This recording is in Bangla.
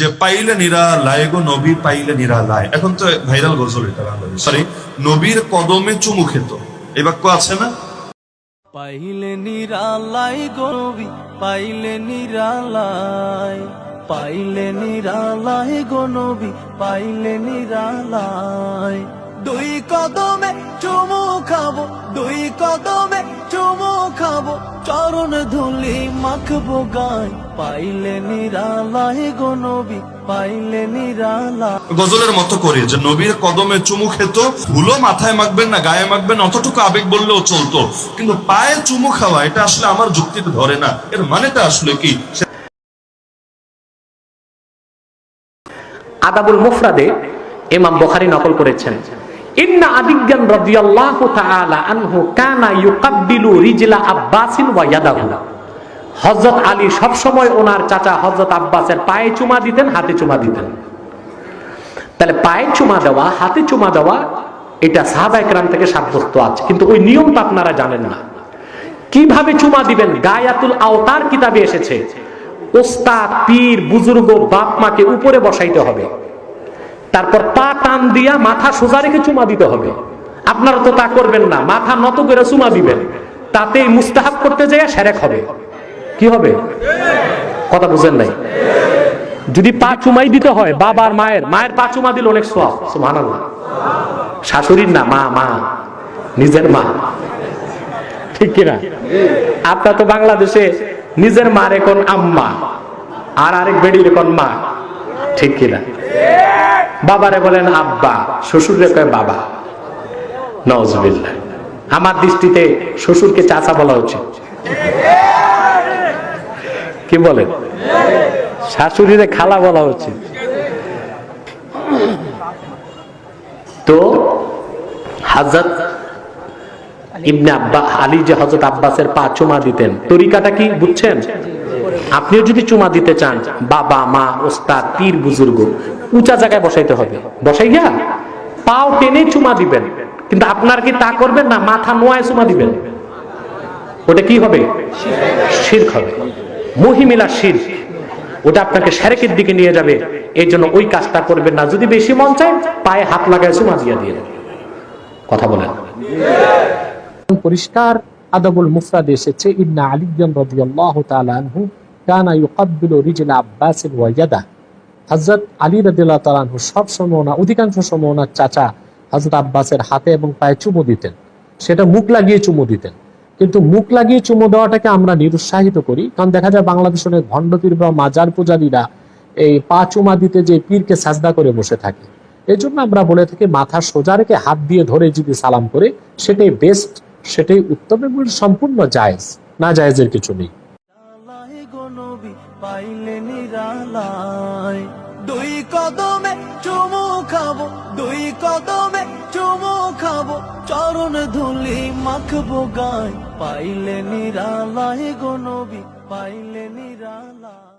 যে পাইলে নিরালায় গো নবী পাইলে নিরালায় এখন তো ভাইরাল গজল এটা বাংলাদেশ। সরি নবীর কদমে চুমু খেত। এই বাক্য আছে না? পাইলে নিরালাই গরবি পাইলে নিরালাই পাইলে নিরালাই গনবি পাইলে নিরালাই দুই কদমে চুমু খাব, দুই কদমে চুমু খাব। চরণ ধুলি মাখবো গায়। পাইলে নিরালাই গনবি পাইলে নিরালাই গজলের মতো করে যে নবীর কদমে চুমু খেত ভুলো মাথায় মাখবেন না গায়ে মাখবেন অতটুকু আবেগ বললেও চলতো। কিন্তু পায়ে চুমু খাওয়া এটা আসলে আমার যুক্তিতে ধরে না। এর মানেটা আসলে কি? আদাবুল মুফরাদে ইমাম বখারি নকল করেছেন। ইন্না তাআলা আনহু কানা রিজলা আব্বাসিন হযরত আলী সব সময় ওনার চাচা হযরত আব্বাসের পায়ে চুমা দিতেন, হাতে চুমা দিতেন। তাহলে পায়ে চুমা দেওয়া, হাতে চুমা দেওয়া, এটা সাহাবা একরাম থেকে সাব্যস্ত আছে। কিন্তু ওই নিয়মটা আপনারা জানেন না। কীভাবে চুমা দিবেন? গায়াতুল আওতার কিতাবে এসেছে। ওস্তাদ, পীর, বুজুর্গ, বাপ মাকে উপরে বসাইতে হবে। তারপর পা টান দিয়া মাথা সোজা রেখে চুমা দিতে হবে। আপনারা তো তা করবেন না, মাথা নত করে চুমা দিবেন। তাতে মুস্তাহাব করতে যাইয়া সেরেক হবে। কি হবে? কথা বুঝেন নাই? যদি পা চুমাই দিতে হয়, বাবার মায়ের মায়ের পা চুমা দিল অনেক সব সুবহানাল্লাহ। শাশুড়ির না, মা মা, নিজের মা। ঠিক কিনা? আপনার তো বাংলাদেশে নিজের মার এখন আম্মা, আর আরেক বেডির এখন মা। ঠিক কিনা? বাবারে বলেন আব্বা শ্বশুরে কয় বাবা। নজবিল্লা আমার দৃষ্টিতে শ্বশুরকে চাচা বলা উচিত। কি বলেন? শাশুড়িরে খালা বলা উচিত। তো, হাজরত ইবনে আব্বা আলী যে হজরত আব্বাসের পা চুমা দিতেন। তরিকাটা কি বুঝছেন? আপনিও যদি চুমা দিতে চান, বাবা, মা, ওস্তাদ, পীর, বুজুর্গ, উঁচা জায়গায় বসাইতে হবে। বসাই গিয়া পাও টেনে চুমা দিবেন। কিন্তু আপনার কি তা করবেন না মাথা নোয়ায় চুমা দিবেন? ওটা কি হবে? শির্ক হবে। মহিমিলা শির্ক ওটা আপনাকে সেরেকের দিকে নিয়ে যাবে। এই জন্য ওই কাজটা করবেন না। যদি বেশি মন চায়, পায়ে হাত লাগায় চুমা দিয়ে দিয়ে। কথা বলেন। পরিষ্কার আদাবুল মুফরাদ এসেছে। ইন্না আলিয়ান রাদিয়াল্লাহু আনহু কানা ইউকাব্বিলু রিজলা আব্বাস ওয়া ইয়াদা আলী রাদিয়াল্লাহু তাআলা আনহু সব সময় ওনার অধিকাংশ সময় ওনার চাচা হযরত আব্বাসের হাতে এবং পায়ে চুমু দিতেন। সেটা মুখ লাগিয়ে চুমু দিতেন। কিন্তু মুখ লাগিয়ে চুমু দেওয়াটাকে আমরা নিরুৎসাহিত করি। কারণ দেখা যায় বাংলাদেশের অনেক ভণ্ডপীর বা মাজার পূজারীরা এই পা চুমা দিতে যে পীরকে সাজদা করে বসে থাকে। এই আমরা বলে থাকি, মাথা সোজা রেখে হাত দিয়ে ধরে যদি সালাম করে, সেটাই বেস্ট সেটাই উত্তম এবং সম্পূর্ণ জায়েজ। না জায়েজের কিছু নেই। পাইলে নিরালাই দুই কদমে চুমু খাব, দুই কদমে চুমু খাব, চরণ ধুলি মাখবো গায়। পাইলে নিরালাই গনবি পাইলে নিরালাই